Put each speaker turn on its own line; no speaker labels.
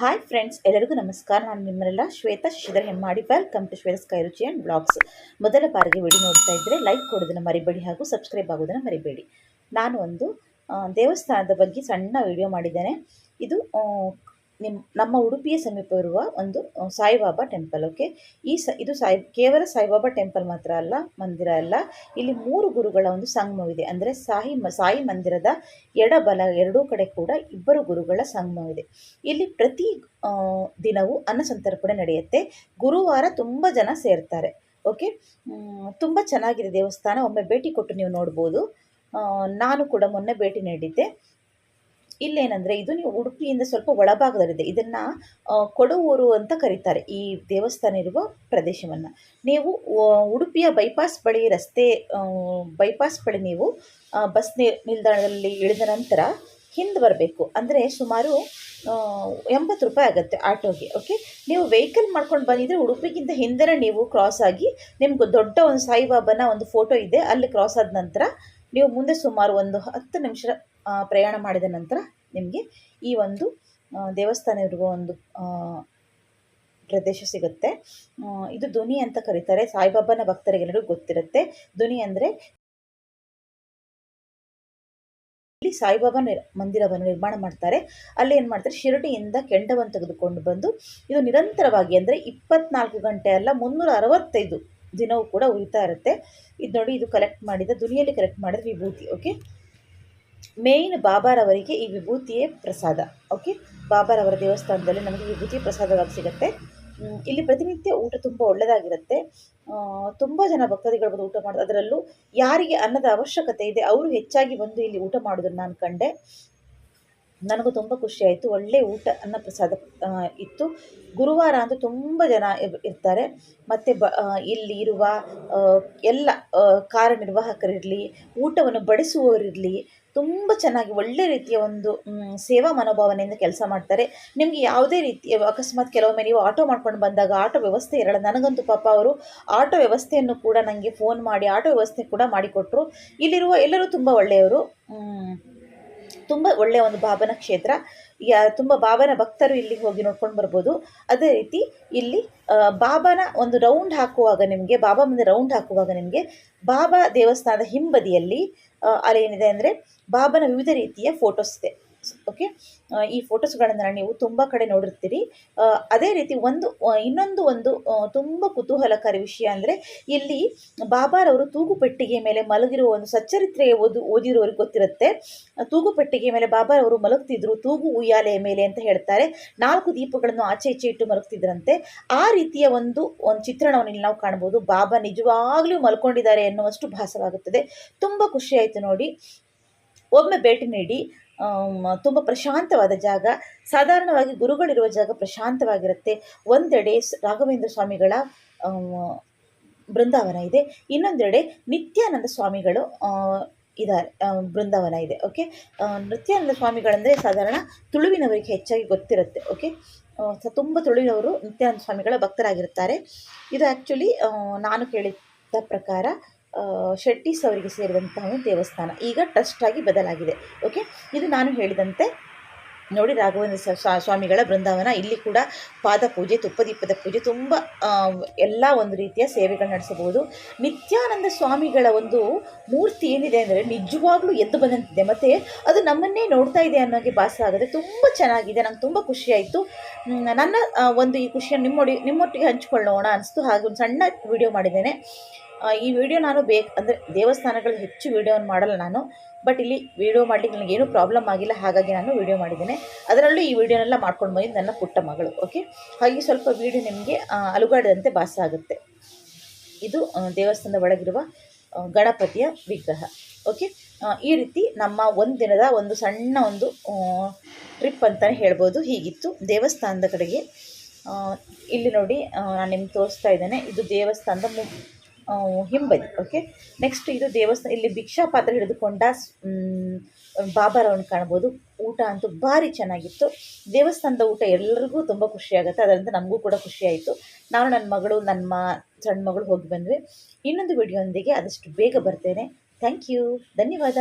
Hi friends ಎಲ್ಲರಿಗೂ ನಮಸ್ಕಾರ. ನಾನು ನಿಮ್ಮನ್ನೆಲ್ಲ Shweta Shashidhar Hemmadi. Welcome to Shweta sky Ruchi and blogs ಮೊದಲ ಬಾರಿಗೆ ವಿಡಿಯೋ ನೋಡ್ತಾ ಇದ್ದರೆ ಲೈಕ್ ಕೊಡೋದನ್ನು ಮರಿಬೇಡಿ ಹಾಗೂ ಸಬ್ಸ್ಕ್ರೈಬ್ ಆಗೋದನ್ನು ಮರಿಬೇಡಿ. ನಾನು ಒಂದು ದೇವಸ್ಥಾನದ ಬಗ್ಗೆ ಸಣ್ಣ ವಿಡಿಯೋ ಮಾಡಿದ್ದೇನೆ. ಇದು ನಿಮ್ಮ ನಮ್ಮ ಉಡುಪಿಯ ಸಮೀಪ ಇರುವ ಒಂದು ಸಾಯಿಬಾಬಾ ಟೆಂಪಲ್ ಓಕೆ ಈ ಸ, ಇದು ಸಾಯಿ, ಕೇವಲ ಸಾಯಿಬಾಬಾ ಟೆಂಪಲ್ ಮಾತ್ರ ಅಲ್ಲ, ಮಂದಿರ ಅಲ್ಲ. ಇಲ್ಲಿ ಮೂರು ಗುರುಗಳ ಒಂದು ಸಂಗಮವಿದೆ ಅಂದರೆ ಸಾಯಿ ಸಾಯಿ ಮಂದಿರದ ಎಡಬಲ ಎರಡೂ ಕಡೆ ಕೂಡ ಇಬ್ಬರು ಗುರುಗಳ ಸಂಗಮವಿದೆ ಇಲ್ಲಿ ಪ್ರತಿ ದಿನವೂ ಅನ್ನಸಂತರ್ಪಣೆ ನಡೆಯುತ್ತೆ. ಗುರುವಾರ ತುಂಬ ಜನ ಸೇರ್ತಾರೆ ಓಕೆ ತುಂಬ ಚೆನ್ನಾಗಿದೆ ದೇವಸ್ಥಾನ. ಒಮ್ಮೆ ಭೇಟಿ ಕೊಟ್ಟು ನೀವು ನೋಡ್ಬೋದು. ನಾನು ಕೂಡ ಮೊನ್ನೆ ಭೇಟಿ ನೀಡಿದ್ದೆ. ಇಲ್ಲೇನಂದರೆ ಇದು ನೀವು ಉಡುಪಿಯಿಂದ ಸ್ವಲ್ಪ ಒಳಭಾಗದಲ್ಲಿದೆ. ಇದನ್ನು ಕೊಡವೂರು ಅಂತ ಕರೀತಾರೆ. ಈ ದೇವಸ್ಥಾನ ಇರುವ ಪ್ರದೇಶವನ್ನು. ನೀವು ಉಡುಪಿಯ ಬೈಪಾಸ್ ಬಳಿ ರಸ್ತೆ ಬೈಪಾಸ್ ಬಳಿ ನೀವು ಬಸ್ ನಿಲ್ದಾಣದಲ್ಲಿ ಇಳಿದ ನಂತರ ಹಿಂದೆ ಬರಬೇಕು. ಅಂದರೆ ಸುಮಾರು ಎಂಬತ್ತು ರೂಪಾಯಿ ಆಗುತ್ತೆ ಆಟೋಗೆ ಓಕೆ ನೀವು ವೆಹಿಕಲ್ ಮಾಡ್ಕೊಂಡು ಬಂದಿದ್ದರೆ ಉಡುಪಿಗಿಂತ ಹಿಂದೆನೇ ನೀವು ಕ್ರಾಸ್ ಆಗಿ ನಿಮ್ಗೆ ದೊಡ್ಡ ಒಂದು ಸಾಯಿಬಾಬನ ಒಂದು ಫೋಟೋ ಇದೆ. ಅಲ್ಲಿ ಕ್ರಾಸ್ ಆದ ನಂತರ ನೀವು ಮುಂದೆ ಸುಮಾರು ಒಂದು ಹತ್ತು ನಿಮಿಷ ಪ್ರಯಾಣ ಮಾಡಿದ ನಂತರ ನಿಮಗೆ ಈ ಒಂದು ದೇವಸ್ಥಾನ ಇರುವ ಒಂದು ಪ್ರದೇಶ ಸಿಗುತ್ತೆ. ಇದು ಧ್ವನಿ ಅಂತ ಕರೀತಾರೆ. ಸಾಯಿಬಾಬಾನ ಭಕ್ತರಿಗೆಲ್ಲರಿಗೂ ಗೊತ್ತಿರುತ್ತೆ. ಧ್ವನಿ ಅಂದರೆ ಇಲ್ಲಿ ಸಾಯಿಬಾಬಾ ಮಂದಿರವನ್ನು ನಿರ್ಮಾಣ ಮಾಡ್ತಾರೆ. ಅಲ್ಲಿ ಏನು ಮಾಡ್ತಾರೆ? ಶಿರಡಿಯಿಂದ ಕೆಂಡವನ್ನು ತೆಗೆದುಕೊಂಡು ಬಂದು ಇದು ನಿರಂತರವಾಗಿ ಅಂದರೆ ಇಪ್ಪತ್ನಾಲ್ಕು ಗಂಟೆ ಅಲ್ಲ, ಮುನ್ನೂರ ಅರವತ್ತೈದು ದಿನವೂ ಕೂಡ ಉಳಿತಾ ಇರುತ್ತೆ. ಇದು ನೋಡಿ, ಇದು ಕಲೆಕ್ಟ್ ಮಾಡಿದ ದುನಿಯಲ್ಲಿ ಕಲೆಕ್ಟ್ ಮಾಡಿದ ವಿಭೂತಿ ಓಕೆ ಮೇಯ್ನ್ ಬಾಬಾರವರಿಗೆ ಈ ವಿಭೂತಿಯೇ ಪ್ರಸಾದ ಓಕೆ ಬಾಬಾರವರ ದೇವಸ್ಥಾನದಲ್ಲಿ ನಮಗೆ ವಿಭೂತಿ ಪ್ರಸಾದವಾಗಿ ಸಿಗುತ್ತೆ. ಇಲ್ಲಿ ಪ್ರತಿನಿತ್ಯ ಊಟ ತುಂಬ ಒಳ್ಳೆಯದಾಗಿರುತ್ತೆ ತುಂಬ ಜನ ಭಕ್ತಾದಿಗಳು ಬಂದು ಊಟ ಮಾಡೋದು ಅದರಲ್ಲೂ ಯಾರಿಗೆ ಅನ್ನದ ಅವಶ್ಯಕತೆ ಇದೆ, ಅವರು ಹೆಚ್ಚಾಗಿ ಬಂದು ಇಲ್ಲಿ ಊಟ ಮಾಡೋದನ್ನು ನಾನು ಕಂಡೆ. ನನಗೂ ತುಂಬ ಖುಷಿಯಾಯಿತು ಒಳ್ಳೆ ಊಟ, ಅನ್ನ ಪ್ರಸಾದ ಇತ್ತು. ಗುರುವಾರ ಅಂತೂ ತುಂಬ ಜನ ಇರ್- ಇರ್ತಾರೆ. ಮತ್ತು ಬ ಇಲ್ಲಿ ಇರುವ ಎಲ್ಲ ಕಾರ್ಯನಿರ್ವಾಹಕರಿರಲಿ, ಊಟವನ್ನು ಬಡಿಸುವವರಿರಲಿ ತುಂಬ ಚೆನ್ನಾಗಿ ಒಳ್ಳೆ ರೀತಿಯ ಒಂದು ಸೇವಾ ಮನೋಭಾವನೆಯಿಂದ ಕೆಲಸ ಮಾಡ್ತಾರೆ. ನಿಮಗೆ ಯಾವುದೇ ರೀತಿಯ ಅಕಸ್ಮಾತ್ ಕೆಲವೊಮ್ಮೆ ನೀವು ಆಟೋ ಮಾಡ್ಕೊಂಡು ಬಂದಾಗ ಆಟೋ ವ್ಯವಸ್ಥೆ ಇರಲ್ಲ. ನನಗಂತೂ ಪಾಪ ಅವರು ಆಟೋ ವ್ಯವಸ್ಥೆಯನ್ನು ಕೂಡ ನನಗೆ ಫೋನ್ ಮಾಡಿ ಆಟೋ ವ್ಯವಸ್ಥೆ ಕೂಡ ಮಾಡಿಕೊಟ್ರು. ಇಲ್ಲಿರುವ ಎಲ್ಲರೂ ತುಂಬ ಒಳ್ಳೆಯವರು. ತುಂಬ ಒಳ್ಳೆಯ ಒಂದು ಭಾವನಾ ಕ್ಷೇತ್ರ. ಯಾ, ತುಂಬ ಬಾಬನ ಭಕ್ತರು ಇಲ್ಲಿಗೆ ಹೋಗಿ ನೋಡ್ಕೊಂಡು ಬರ್ಬೋದು. ಅದೇ ರೀತಿ ಇಲ್ಲಿ ಬಾಬಾನ ಒಂದು ರೌಂಡ್ ಹಾಕುವಾಗ ನಿಮಗೆ, ಬಾಬಾ ಮುಂದೆ ರೌಂಡ್ ಹಾಕುವಾಗ ನಿಮಗೆ ಬಾಬಾ ದೇವಸ್ಥಾನದ ಹಿಂಬದಿಯಲ್ಲಿ ಅಲ್ಲೇನಿದೆ ಅಂದರೆ ಬಾಬನ ವಿವಿಧ ರೀತಿಯ ಫೋಟೋಸ್ ಇದೆ. ಓಕೆ ಈ ಫೋಟೋಸ್ಗಳನ್ನು ನೀವು ತುಂಬ ಕಡೆ ನೋಡಿರ್ತೀರಿ. ಅದೇ ರೀತಿ ಒಂದು ಇನ್ನೊಂದು ಒಂದು ತುಂಬ ಕುತೂಹಲಕಾರಿ ವಿಷಯ ಅಂದರೆ ಇಲ್ಲಿ ಬಾಬಾರವರು ತೂಗು ಪೆಟ್ಟಿಗೆ ಮೇಲೆ ಮಲಗಿರುವ ಒಂದು ಸಚ್ಚರಿತ್ರೆ ಓದು ಓದಿರೋರಿಗೆ ಗೊತ್ತಿರುತ್ತೆ. ಆ, ತೂಗು ಪೆಟ್ಟಿಗೆ ಮೇಲೆ ಬಾಬಾರವರು ಮಲಗ್ತಿದ್ರು ತೂಗು ಉಯ್ಯಾಲೆಯ ಮೇಲೆ ಅಂತ ಹೇಳ್ತಾರೆ. ನಾಲ್ಕು ದೀಪಗಳನ್ನು ಆಚೆ ಈಚೆ ಇಟ್ಟು ಮಲಗ್ತಿದ್ರಂತೆ. ಆ ರೀತಿಯ ಒಂದು ಒಂದು ಚಿತ್ರಣವನ್ನು ಇಲ್ಲಿ ನಾವು ಕಾಣ್ಬೋದು ಬಾಬಾ ನಿಜವಾಗ್ಲೂ ಮಲ್ಕೊಂಡಿದ್ದಾರೆ ಎನ್ನುವಷ್ಟು ಭಾಸವಾಗುತ್ತದೆ. ತುಂಬ ಖುಷಿಯಾಯಿತು ನೋಡಿ. ಒಮ್ಮೆ ಭೇಟಿ ನೀಡಿ. ತುಂಬ ಪ್ರಶಾಂತವಾದ ಜಾಗ. ಸಾಧಾರಣವಾಗಿ ಗುರುಗಳಿರುವ ಜಾಗ ಪ್ರಶಾಂತವಾಗಿರುತ್ತೆ. ಒಂದೆಡೆ ರಾಘವೇಂದ್ರ ಸ್ವಾಮಿಗಳ ಬೃಂದಾವನ ಇದೆ. ಇನ್ನೊಂದೆಡೆ ನಿತ್ಯಾನಂದ ಸ್ವಾಮಿಗಳು ಇದ್ದಾರೆ. ಬೃಂದಾವನ ಇದೆ, ಓಕೆ? ನೃತ್ಯಾನಂದ ಸ್ವಾಮಿಗಳಂದರೆ ಸಾಧಾರಣ ತುಳುವಿನವರಿಗೆ ಹೆಚ್ಚಾಗಿ ಗೊತ್ತಿರುತ್ತೆ, ಓಕೆ? ತುಂಬ ತುಳುವಿನವರು ನಿತ್ಯಾನಂದ ಸ್ವಾಮಿಗಳ ಭಕ್ತರಾಗಿರುತ್ತಾರೆ. ಇದು ಆ್ಯಕ್ಚುಲಿ ನಾನು ಕೇಳಿದ ಪ್ರಕಾರ ಶೆಟ್ಟೀಸ್ ಅವರಿಗೆ ಸೇರಿದಂತಹ ಒಂದು ದೇವಸ್ಥಾನ ಈಗ ಟ್ರಸ್ಟ್ ಆಗಿ ಬದಲಾಗಿದೆ. ಓಕೆ ಇದು ನಾನು ಹೇಳಿದಂತೆ, ನೋಡಿ ರಾಘವೇಂದ್ರ ಸ್ವಾಮಿಗಳ ಬೃಂದಾವನ. ಇಲ್ಲಿ ಕೂಡ ಪಾದ ಪೂಜೆ ತುಪ್ಪದೀಪದ ಪೂಜೆ ತುಂಬ ಎಲ್ಲ ಒಂದು ರೀತಿಯ ಸೇವೆಗಳು ನಡೆಸಬಹುದು. ನಿತ್ಯಾನಂದ ಸ್ವಾಮಿಗಳ ಒಂದು ಮೂರ್ತಿ ಏನಿದೆ ಅಂದರೆ ನಿಜವಾಗ್ಲೂ ಎದ್ದು ಬಂದಂತಿದೆ. ಮತ್ತು ಅದು ನಮ್ಮನ್ನೇ ನೋಡ್ತಾ ಇದೆ ಅನ್ನೋಗೆ ಭಾಸ ಆಗುತ್ತೆ ತುಂಬ ಚೆನ್ನಾಗಿದೆ. ನಂಗೆ ತುಂಬ ಖುಷಿಯಾಯಿತು. ನನ್ನ ಒಂದು ಈ ಖುಷಿಯನ್ನು ನಿಮ್ಮೊಡಿ, ನಿಮ್ಮೊಟ್ಟಿಗೆ ಹಂಚಿಕೊಳ್ಳೋಣ ಅನಿಸ್ತು. ಹಾಗೆ ಒಂದು ಸಣ್ಣ ವಿಡಿಯೋ ಮಾಡಿದ್ದೇನೆ. ಈ ವಿಡಿಯೋ ನಾನು ಬೇಕು ಅಂದರೆ ದೇವಸ್ಥಾನಗಳು ಹೆಚ್ಚು ವಿಡಿಯೋವನ್ನು ಮಾಡಲ್ಲ ನಾನು. ಬಟ್ ಇಲ್ಲಿ ವಿಡಿಯೋ ಮಾಡಲಿಕ್ಕೆ ನನಗೇನು ಪ್ರಾಬ್ಲಮ್ ಆಗಿಲ್ಲ. ಹಾಗಾಗಿ ನಾನು ವಿಡಿಯೋ ಮಾಡಿದ್ದೇನೆ. ಅದರಲ್ಲೂ ಈ ವಿಡಿಯೋನೆಲ್ಲ ಮಾಡ್ಕೊಂಡು ಬಂದಿದ್ದು ನನ್ನ ಪುಟ್ಟ ಮಗಳು ಓಕೆ ಹಾಗೆ ಸ್ವಲ್ಪ ವಿಡಿಯೋ ನಿಮಗೆ ಅಲುಗಾಡದಂತೆ ಭಾಸ ಆಗುತ್ತೆ. ಇದು ದೇವಸ್ಥಾನದ ಒಳಗಿರುವ ಗಣಪತಿಯ ವಿಗ್ರಹ ಓಕೆ ಈ ರೀತಿ ನಮ್ಮ ಒಂದು ದಿನದ ಒಂದು ಸಣ್ಣ ಒಂದು ಟ್ರಿಪ್ ಅಂತಲೇ ಹೇಳ್ಬೋದು. ಹೀಗಿತ್ತು ದೇವಸ್ಥಾನದ ಕಡೆಗೆ. ಇಲ್ಲಿ ನೋಡಿ ನಾನು ನಿಮ್ಗೆ ತೋರಿಸ್ತಾ ಇದ್ದೇನೆ. ಇದು ದೇವಸ್ಥಾನದ ಹಿಂಬದಿ ಓಕೆ ನೆಕ್ಸ್ಟ್ ಇದು ದೇವಸ್ಥಾನ, ಇಲ್ಲಿ ಭಿಕ್ಷಾ ಪಾತ್ರ ಹಿಡಿದುಕೊಂಡ ಬಾಬಾರವನ್ನು ಕಾಣ್ಬೋದು. ಊಟ ಅಂತೂ ಭಾರಿ ಚೆನ್ನಾಗಿತ್ತು. ದೇವಸ್ಥಾನದ ಊಟ ಎಲ್ಲರಿಗೂ ತುಂಬ ಖುಷಿಯಾಗುತ್ತೆ. ಅದರಿಂದ ನಮಗೂ ಕೂಡ ಖುಷಿಯಾಯಿತು ನಾನು ನನ್ನ ಮಗಳು, ನನ್ನ ಸಣ್ಣ ಮಗಳು ಹೋಗಿ ಬಂದ್ವಿ. ಇನ್ನೊಂದು ವಿಡಿಯೋಂದಿಗೆ ಆದಷ್ಟು ಬೇಗ ಬರ್ತೇನೆ. ಥ್ಯಾಂಕ್ ಯು ಧನ್ಯವಾದ.